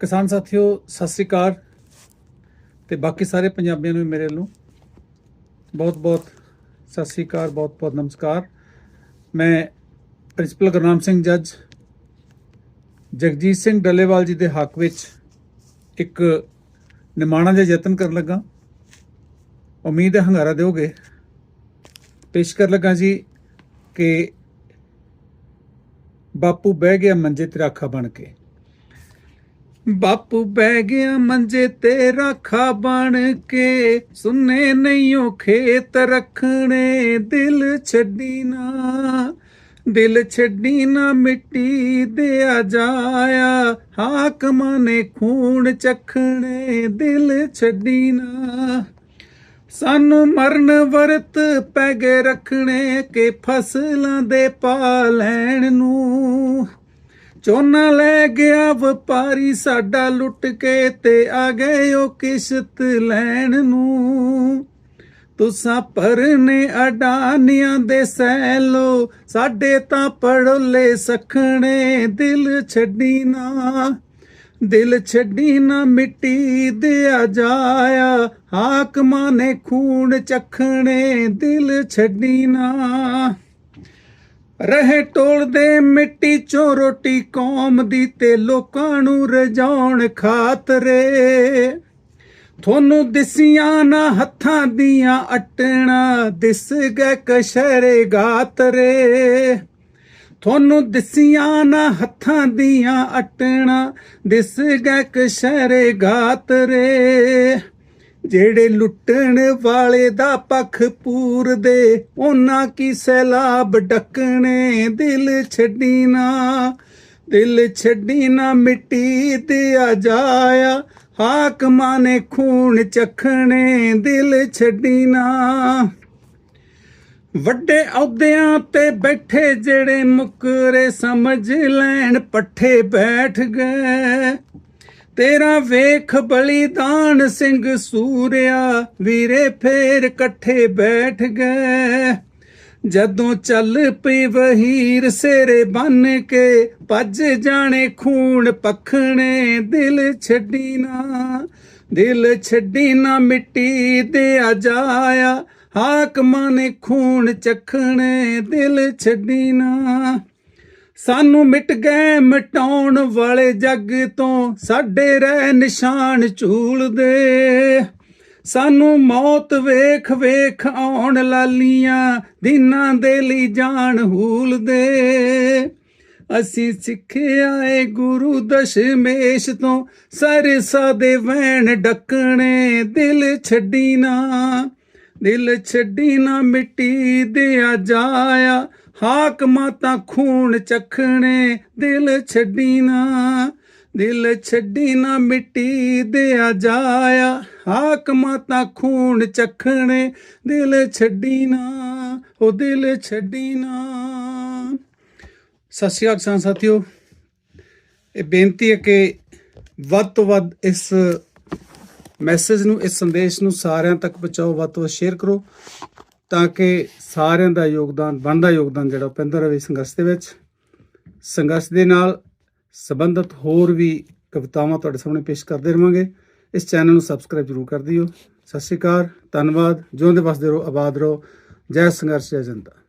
ਕਿਸਾਨ ਸਾਥੀਓ, ਸਤਿ ਸ੍ਰੀ ਅਕਾਲ। ਤੇ ਬਾਕੀ ਸਾਰੇ ਪੰਜਾਬੀਆਂ ਨੂੰ ਵੀ ਮੇਰੇ ਵੱਲੋਂ ਬਹੁਤ ਬਹੁਤ ਸਤਿ ਸ੍ਰੀ ਅਕਾਲ ਬਹੁਤ ਬਹੁਤ ਨਮਸਕਾਰ। ਮੈਂ ਪ੍ਰਿੰਸੀਪਲ ਗੁਰਨਾਮ ਸਿੰਘ ਜੱਜ, ਜਗਜੀਤ ਸਿੰਘ ਡੱਲੇਵਾਲ ਜੀ ਦੇ ਹੱਕ ਵਿੱਚ ਇੱਕ ਨਿਮਾਣਾ ਜਿਹਾ ਯਤਨ ਕਰਨ ਲੱਗਾ। ਉਮੀਦ ਹੈ ਹੰਗਾਰਾ ਦਿਓਗੇ। ਪੇਸ਼ ਕਰ ਲੱਗਾ ਜੀ ਕਿ ਬਾਪੂ ਬਹਿ ਗਿਆ ਮੰਜੇ ਤੇ ਰਾਖਾ ਬਣ ਕੇ। ਬਾਪੂ ਬਹਿ ਗਿਆ ਮੰਜੇ ਤੇ ਰਾਖਾ ਬਣ ਕੇ। ਸੁਨੇ ਨਹੀਂਓ ਖੇਤ ਰੱਖਣੇ, ਦਿਲ ਛੱਡੀ ਨਾ। ਦਿਲ ਛੱਡੀ ਨਾ ਮਿੱਟੀ ਦੇ ਆ ਜਾਇਆ। ਹਾਕਮਾਂ ਨੇ ਖੂਨ ਚਖਣੇ, ਦਿਲ ਛੱਡੀ ਨਾ। ਸਾਨੂੰ ਮਰਨ ਵਰਤ ਪੈ ਗਏ ਰੱਖਣੇ, ਕਿ ਫਸਲਾਂ ਦੇ ਪਾ ਲੈਣ ਨੂੰ। ਝੋਨਾ ਲੈ ਗਿਆ ਵਪਾਰੀ, ਸਾਡਾ ਲੁੱਟ ਕੇ ਤੇ ਆ ਗਏ ਉਹ ਕਿਸ਼ਤ ਲੈਣ ਨੂੰ। ਤੁਸਾਂ ਪਰਨੇ ਅਡਾਨੀਆਂ ਦੇ ਸੈਲੋ, ਸਾਡੇ ਤਾਂ ਪੜੋਲੇ ਸਖਣੇ, ਦਿਲ ਛੱਡੀ ਨਾ। ਦਿਲ ਛੱਡੀ ਨਾ, ਮਿੱਟੀ ਦੇ ਆ ਜਾਇਆ, ਹਾਕਮਾਂ ਨੇ ਖੂਨ ਚਖਣੇ, ਦਿਲ ਛੱਡੀ ਨਾ। ਰਹੇ ਟੋਲਦੇ ਮਿੱਟੀ ਚੋਂ ਰੋਟੀ ਕੌਮ ਦੀ ਤੇ ਲੋਕਾਂ ਨੂੰ ਰਜਾਉਣ ਖਾਤਰੇ। ਤੁਹਾਨੂੰ ਦਿਸੀਆਂ ਨਾ ਹੱਥਾਂ ਦੀਆਂ ਅਟਣਾ ਦਿਸ ਗਏ ਕਸ਼ਰੇ ਗਾਤਰੇ। ਤੁਹਾਨੂੰ ਦਿਸੀਆਂ ਨਾ ਹੱਥਾਂ ਦੀਆਂ ਅਟਣਾ ਦਿਸ ਗਏ ਕਸ਼ਰੇ ਗਾਤਰੇ। ਜਿਹੜੇ ਲੁੱਟਣ ਵਾਲੇ ਦਾ ਪੱਖ ਪੂਰਦੇ, ਉਹਨਾਂ ਕੀ ਸੈਲਾਬ ਡੱਕਣੇ? ਦਿਲ ਛੱਡੀ ਨਾ, ਦਿਲ ਛੱਡੀ ਨਾ ਮਿੱਟੀ ਤੇ ਆ ਜਾਇਆ। ਹਾਕਮਾਂ ਨੇ ਖੂਨ ਚਖਣੇ, ਦਿਲ ਛੱਡੀ ਨਾ। ਵੱਡੇ ਅਹੁਦਿਆਂ ਤੇ ਬੈਠੇ ਜਿਹੜੇ ਮੁਕਰੇ ਸਮਝ ਲੈਣ, ਪੱਠੇ ਬੈਠ ਗਏ। ਤੇਰਾ ਵੇਖ ਬਲੀਦਾਨ ਸਿੰਘ ਸੂਰਿਆ, ਵੀਰੇ ਫੇਰ ਇਕੱਠੇ ਬੈਠ ਗਏ। ਜਦੋਂ ਚੱਲ ਪਈ ਵਹੀਰ ਸੇਰੇ ਬੰਨ ਕੇ, ਭੱਜ ਜਾਣੇ ਖੂਨ ਪਖਣੇ, ਦਿਲ ਛੱਡੀ ਨਾ, ਦਿਲ ਛੱਡੀ ਨਾ ਮਿੱਟੀ ਦੇ ਆ ਜਾਇਆ। ਹਾਕਮਾਂ ਨੇ ਖੂਨ ਚਖਣੇ, ਦਿਲ ਛੱਡੀ ਨਾ। ਸਾਨੂੰ ਮਿਟ ਗਏ ਮਿਟਾਉਣ ਵਾਲੇ ਜੱਗ ਤੋਂ, ਸਾਡੇ ਰਹਿ ਨਿਸ਼ਾਨ ਝੂਲਦੇ ਸਾਨੂੰ ਮੌਤ ਵੇਖ ਵੇਖ ਆਉਣ ਲਾਲੀਆਂ, ਦਿਨਾਂ ਦੇ ਲਈ ਜਾਨ ਹੂਲਦੇ ਅਸੀਂ ਸਿੱਖਿਆ ਏ ਗੁਰੂ ਦਸ਼ਮੇਸ਼ ਤੋਂ, ਸਰਸਾ ਦੇ ਵੈਣ ਡੱਕਣੇ, ਦਿਲ ਛੱਡੀ ਨਾ। ਦਿਲ ਛੱਡੀ ਨਾ ਮਿੱਟੀ ਦੇ ਆ ਜਾਇਆ ਹਾਕਮਾਂ ਤਾਂ ਖੂਨ ਚਖਣੇ, ਦਿਲ ਛੱਡੀ ਨਾ ਦਿਲ ਛੱਡੀ ਨਾ ਮਿੱਟੀ ਦੇ ਆ ਜਾਇਆ। ਹਾਕਮਾਂ ਤਾਂ ਖੂਨ ਚਖਣੇ, ਦਿਲ ਛੱਡੀ ਨਾ ਉਹ ਦਿਲ ਛੱਡੀ ਨਾ ਸਤਿ ਸ਼੍ਰੀ ਅਕਾਲ ਕਿਸਾਨ ਸਾਥੀਓ, ਇਹ ਬੇਨਤੀ ਹੈ ਕਿ ਵੱਧ ਤੋਂ ਵੱਧ ਇਸ ਮੈਸੇਜ ਨੂੰ, ਇਸ ਸੰਦੇਸ਼ ਨੂੰ ਸਾਰਿਆਂ ਤੱਕ ਪਹੁੰਚਾਓ, ਵੱਧ ਤੋਂ ਵੱਧ ਸ਼ੇਅਰ ਕਰੋ। ਤਾਂ ਕਿ ਸਾਰਿਆਂ ਦਾ ਯੋਗਦਾਨ, ਬਣਦਾ ਯੋਗਦਾਨ ਜਿਹੜਾ ਉਹ ਪੈਂਦਾ ਰਹੇ ਸੰਘਰਸ਼ ਦੇ ਵਿੱਚ। ਸੰਘਰਸ਼ ਦੇ ਨਾਲ ਸੰਬੰਧਿਤ ਹੋਰ ਵੀ ਕਵਿਤਾਵਾਂ ਤੁਹਾਡੇ ਸਾਹਮਣੇ ਪੇਸ਼ ਕਰਦੇ ਰਵਾਂਗੇ। ਇਸ ਚੈਨਲ ਨੂੰ ਸਬਸਕ੍ਰਾਈਬ ਜ਼ਰੂਰ ਕਰ ਦਿਓ। ਸਤਿ ਸ਼੍ਰੀ ਅਕਾਲ, ਧੰਨਵਾਦ। ਜਿਉਂਦੇ ਵਸਦੇ ਰਹੋ, ਆਬਾਦ ਰਹੋ। ਜੈ ਸੰਘਰਸ਼, ਜੈ ਜਨਤਾ।